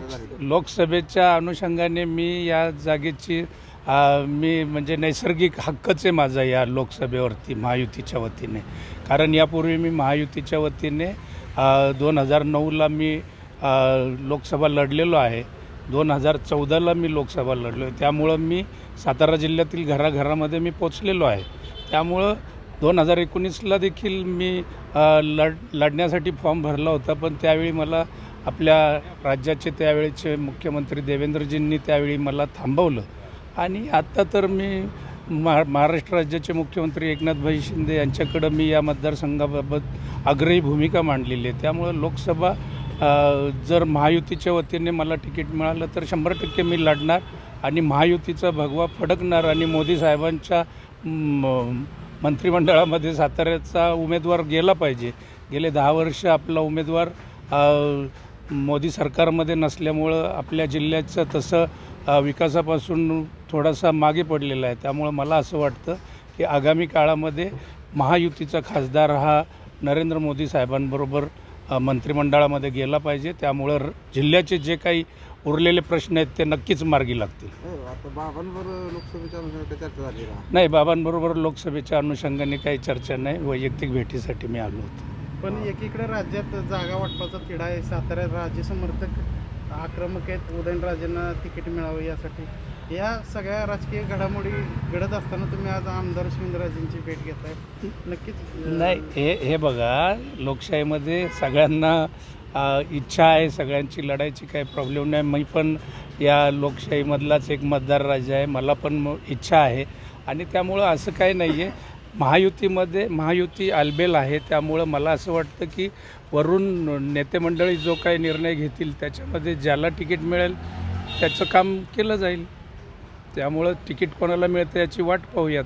लोक लोकसभेच्या अनुषंगाने मी या जागेची आ, मी म्हणजे नैसर्गिक हक्कच आहे माझा या लोकसभेवरती महायुतीच्या वतीने. कारण यापूर्वी मी महायुतीच्या वतीने दोन हजार नऊला मी लोकसभा लढलेलो आहे. दोन हजार चौदाला मी लोकसभा लढलो आहे. त्यामुळं मी सातारा जिल्ह्यातील घराघरामध्ये मी पोचलेलो आहे. त्यामुळं दोन हजार एकोणीसला देखील मी अ, लढ लढण्यासाठी फॉर्म भरला होता. पण त्यावेळी मला आपल्या राज्याचे त्यावेळेचे मुख्यमंत्री देवेंद्रजींनी त्यावेळी मला थांबवलं. आणि आत्ता तर मी महा महाराष्ट्र राज्याचे मुख्यमंत्री एकनाथभाई शिंदे यांच्याकडं मी या मतदारसंघाबाबत आग्रही भूमिका मांडलेली आहे. त्यामुळं लोकसभा जर महायुतीच्या वतीने मला तिकीट मिळालं तर शंभर टक्के मी लढणार आणि महायुतीचा भगवा फडकणार आणि मोदी साहेबांच्या म, मंत्रिमंडळामध्ये साताऱ्याचा उमेदवार गेला पाहिजे. गेले दहा वर्ष आपला उमेदवार मोदी सरकारमध्ये नसल्यामुळं आपल्या जिल्ह्याचं तसं विकासापासून थोडासा मागे पडलेला आहे. त्यामुळं मला असं वाटतं की आगामी काळामध्ये महायुतीचा खासदार हा नरेंद्र मोदी साहेबांबरोबर मंत्रिमंडळामध्ये गेला पाहिजे. त्यामुळं जिल्ह्याचे जे काही उरलेले प्रश्न आहेत ते नक्कीच मार्गी लागतील. नाही बाबांबरोबर लोकसभेच्या अनुषंगाने काही चर्चा नाही. वैयक्तिक भेटीसाठी मी आलो होतो. पण एकीकडे राज्यात जागा वाटपाचा तिढा आहे साताऱ्यात राज्य समर्थक आक्रमक आहेत उदयनराजेंना तिकीट मिळावं यासाठी. या सगळ्या राजकीय घडामोडी घडत असताना तुम्ही आज आमदार शिवेंद्रराजेंची भेट घेताय. नक्कीच नाही हे हे बघा लोकशाहीमध्ये सगळ्यांना इच्छा आहे सगळ्यांची लढायची काही प्रॉब्लेम नाही. मी पण या लोकशाहीमधलाच एक मतदार राजा आहे मला पण म- इच्छा आहे. आणि त्यामुळं असं काही नाही आहे महायुतीमध्ये महायुती आलबेल आहे त्यामुळं मला असं वाटतं की वरून नेतेमंडळी जो काही निर्णय घेतील त्याच्यामध्ये ज्याला तिकीट मिळेल त्याचं काम केलं जाईल. त्यामुळं तिकीट कोणाला मिळतं याची वाट पाहूयात.